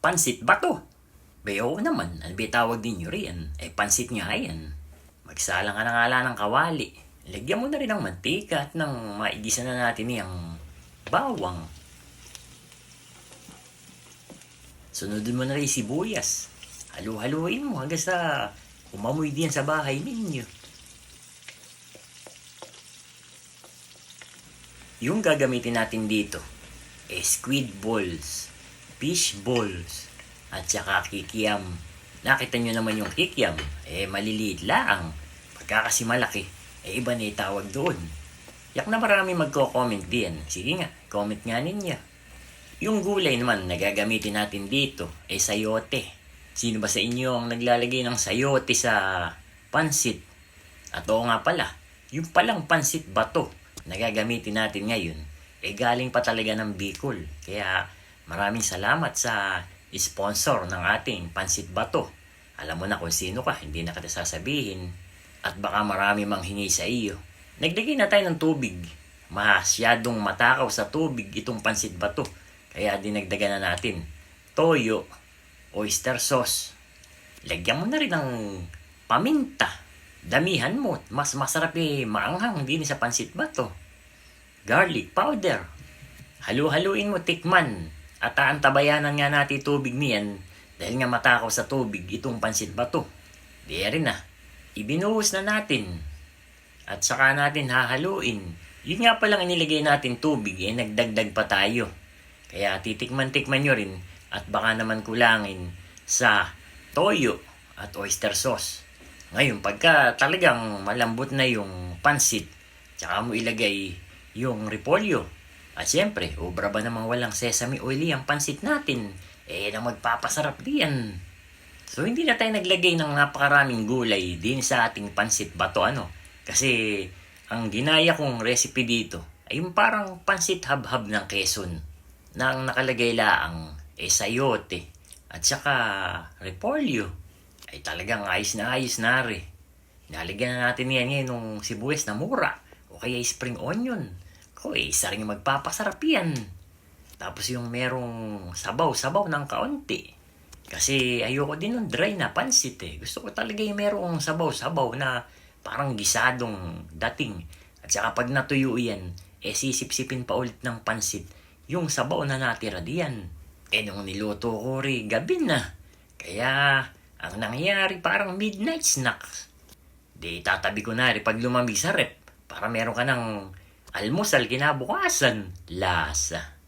pansit bato. Bayo naman, ano ba tawag din nyo riyan? Eh, pansit nga yan. Magsalang ka na nga lang ng kawali. Lagyan mo na rin ng mantika at ng maigisa na natin yung bawang. Sunodin mo na rin sibuyas. Halu-haluin mo hanggang sa umamoy din sa bahay ninyo. Yung gagamitin natin dito, eh, squid balls, fish balls, at saka kikiam. Nakita nyo naman yung kikiam, eh maliliit lang. Pagka kasi malaki, eh iba na itawag doon. Yak na marami magko-comment din. Sige nga, comment nga ninyo. Yung gulay naman na gagamitin natin dito, eh sayote. Sino ba sa inyo ang naglalagay ng sayote sa pansit? At oo nga pala, yung palang pansit bato na gagamitin natin ngayon, eh galing pa talaga ng Bicol. Kaya maraming salamat sa sponsor ng ating pansit bato. Alam mo na kung sino ka, hindi na kita sasabihin. At baka marami mang hingi sa iyo. Naglagay na tayo ng tubig. Masyadong matakaw sa tubig itong pansit bato. Kaya dinagdagan na natin. Toyo, oyster sauce. Lagyan mo na rin ng paminta. Damihan mo. Mas masarap eh, maanghang din sa pansit bato. Garlic powder. Halu-haluin mo, tikman. At aantabayanan nga natin tubig niyan dahil nga matakaw sa tubig itong pansit bato. Di rin na. Ibinuhos na natin. At saka natin hahaluin. Yun nga palang inilagay natin tubig eh nagdagdag pa tayo. Kaya titikman-tikman nyo rin at baka naman kulangin sa toyo at oyster sauce. Ngayon, pagka talagang malambot na yung pansit, tsaka mo ilagay yung repolyo. At syempre, obra ba namang walang sesame oily ang pansit natin? Eh, na magpapasarap diyan. So, hindi na tayo naglagay ng napakaraming gulay din sa ating pansit bato, ano? Kasi, ang ginaya kong recipe dito ay yung parang pansit habhab ng Quezon na ang nakalagay laang eh sayote at saka repolyo ay talagang ayos na ayos na rin. Nalagyan na natin yan ngayon nung sibuyas na mura o kaya spring onion. Ko eh, isa rin yung magpapasarap yan. Tapos yung merong sabaw-sabaw ng kaunti. Kasi ayoko din ng dry na pansit eh. Gusto ko talaga yung merong sabaw-sabaw na parang gisadong dating. At saka pag natuyo yan, eh sisip-sipin pa ulit ng pansit yung sabaw na natira diyan. Eh nung niluto ko rin, gabi na. Kaya ang nangyari parang midnight snack. Di tatabi ko na rin pag lumamig sa rep para meron ka ng almusal kinabukasan. Lasa.